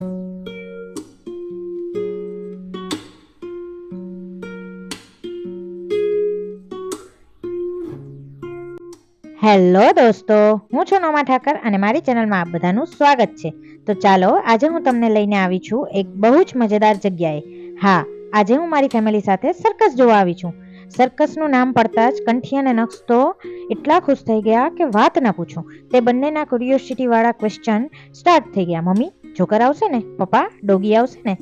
Hello દોસ્તો, હું છું નોમા ઠાકર અને મારી ચેનલમાં આપ બધાનું સ્વાગત છે. તો ચાલો, આજે હું તમને લઈને આવી છું એક બહુ જ મજેદાર જગ્યાએ. હા, આજે હું મારી ફેમિલી સાથે સર્કસ જોવા આવી છું. સર્કસનું નામ પડતા જ કંઠી અને નક્ષ તો એટલા ખુશ થઈ ગયા કે વાત ના પૂછો. તે બંનેના ક્યુરિયોસિટી વાળા ક્વેશ્ચન સ્ટાર્ટ થઈ ગયા. મમ્મી? જોકર આવશે ને? પપ્પા, ડોગી આવશે ને?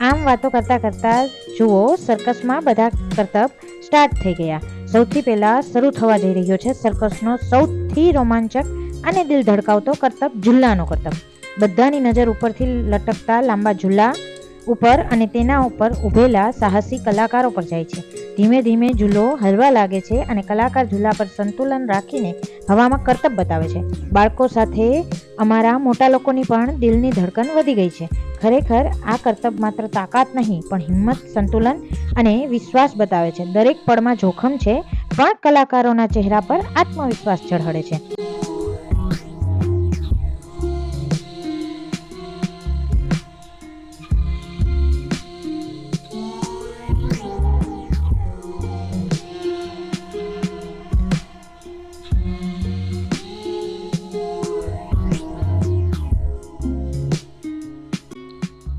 આમ વાતો કરતા કરતા જુઓ સર્કસમાં બધા કરતબ સ્ટાર્ટ થઈ ગયા. સૌથી પહેલા શરૂ થવા જઈ રહ્યો છે સર્કસનો સૌથી રોમાંચક અને દિલ ધડકાવતો કરતબ ઝૂલાનો કરતબ. બધાની નજર ઉપરથી લટકતા લાંબા ઝૂલા ઉપર અને તેના ઉપર ઊભેલા સાહસી કલાકારો પર જાય છે. ધીમે ધીમે ઝૂલો હલવા લાગે છે અને કલાકાર ઝૂલા પર સંતુલન રાખીને હવામાં કરતબ બતાવે છે. બાળકો સાથે અમારા મોટા લોકોની પણ દિલની ધડકન વધી ગઈ છે. ખરેખર આ કરતબ માત્ર તાકાત નહીં, પણ હિંમત, સંતુલન અને વિશ્વાસ બતાવે છે. દરેક પળમાં જોખમ છે, પણ કલાકારોના ચહેરા પર આત્મવિશ્વાસ ઝળહળે છે.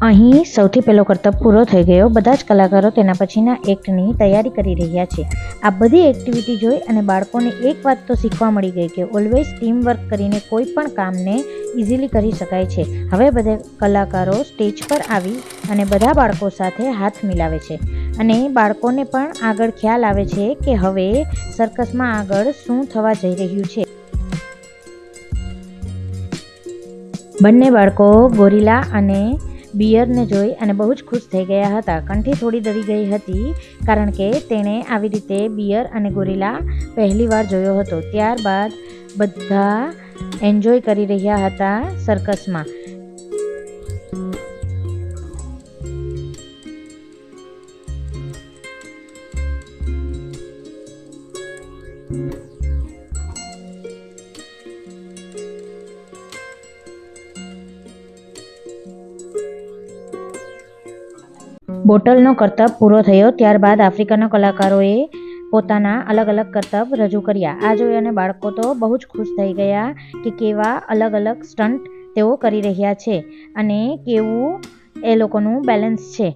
અહીં સૌથી પહેલો કરતબ પૂરો થઈ ગયો. બધા જ કલાકારો તેના પછીના એક્ટની તૈયારી કરી રહ્યા છે. આ બધી એક્ટિવિટી જોઈ અને બાળકોને એક વાત તો શીખવા મળી ગઈ કે ઓલવેઝ ટીમ વર્ક કરીને કોઈ પણ કામને ઇઝીલી કરી શકાય છે. હવે બધા કલાકારો સ્ટેજ પર આવી અને બધા બાળકો સાથે હાથ મિલાવે છે. અને બાળકોને પણ આગળ ખ્યાલ આવે છે કે હવે સર્કસમાં આગળ શું થવા જઈ રહ્યું છે. બંને બાળકો ગોરીલા અને બિયરને જોઈ અને બહુ જ ખુશ થઈ ગયા હતા. કંઠી થોડી ડરી ગઈ હતી કારણ કે તેણે આવી રીતે બિયર અને ગોરીલા પહેલીવાર જોયો હતો. ત્યારબાદ બધા એન્જોય કરી રહ્યા હતા સર્કસમાં બોટલનો કરતબ પૂરો થયો. ત્યારબાદ આફ્રિકાના કલાકારોએ પોતાના અલગ અલગ કરતબ રજૂ કર્યા. આ જોઈ અને બાળકો તો બહુ જ ખુશ થઈ ગયા કે કેવા અલગ અલગ સ્ટન્ટ તેઓ કરી રહ્યા છે અને કેવું એ લોકોનું બેલેન્સ છે.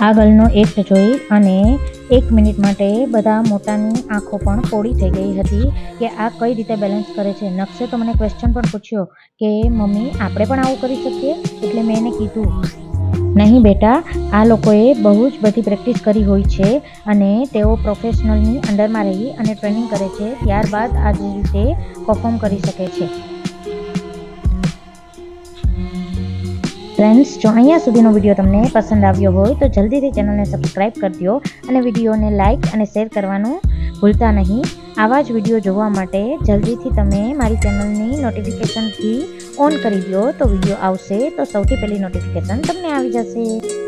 આગળનો એક્ટ જોઈ અને એક મિનિટ માટે બધા મોટાની આંખો પણ પોળી થઈ ગઈ હતી કે આ કઈ રીતે બેલેન્સ કરે છે. નક્ષે તો મને ક્વેશ્ચન પણ પૂછ્યો કે, મમ્મી, આપણે પણ આવું કરી શકીએ? એટલે મેં એને કીધું, નહીં બેટા, આ લોકોએ બહુ જ બધી પ્રેક્ટિસ કરી હોય છે અને તેઓ પ્રોફેશનલની અંડરમાં રહી અને ટ્રેનિંગ કરે છે. ત્યારબાદ આ રીતે પરફોર્મ કરી શકે છે. ફ્રેન્ડ્સ જો અહીંયા સુધીનો વીડિયો તમને પસંદ આવ્યો હોય તો જલ્દીથી ચેનલને સબસ્ક્રાઈબ કરી દો અને વિડીયોને લાઇક અને શેર કરવાનું ભૂલતા નહીં. આવા જ વીડિયો જોવા માટે જલ્દીથી તમે મારી ચેનલની નોટિફિકેશનથી ઓન કરી દો. તો વીડિયો આવશે તો સૌથી પહેલી નોટિફિકેશન તમને આવી જશે.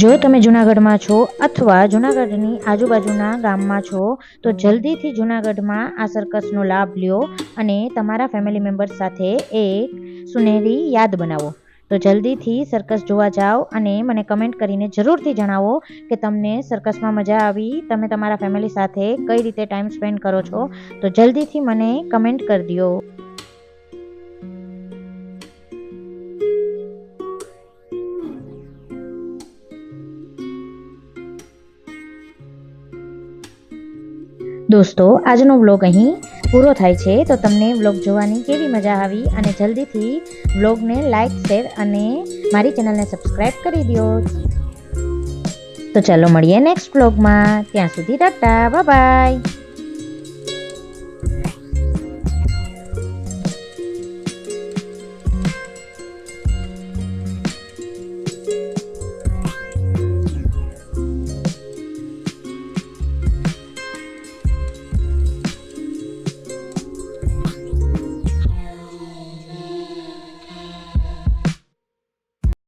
જો તમે જૂનાગઢમાં છો અથવા જૂનાગઢની આજુબાજુના ગામમાં છો, તો જલ્દીથી જૂનાગઢમાં આ સર્કસનો લાભ લ્યો અને તમારા ફેમિલી મેમ્બર્સ સાથે એક સુનેરી યાદ બનાવો. તો જલ્દીથી સર્કસ જોવા જાઓ અને મને કમેન્ટ કરીને જરૂરથી જણાવો કે તમને સર્કસમાં મજા આવી, તમે તમારા ફેમિલી સાથે કઈ રીતે ટાઈમ સ્પેન્ડ કરો છો. તો જલ્દીથી મને કમેન્ટ કરી દો દોસ્તો, આજનો વ્લોગ અહીં પૂરો થાય છે. તો તમને વ્લોગ જોવાની કેવી મજા આવી અને જલ્દીથી વ્લોગને લાઇક શેર અને મારી ચેનલને સબસ્ક્રાઈબ કરી દો. તો ચાલો મળીએ નેક્સ્ટ વ્લોગમાં. ત્યાં સુધી ટાટા બાય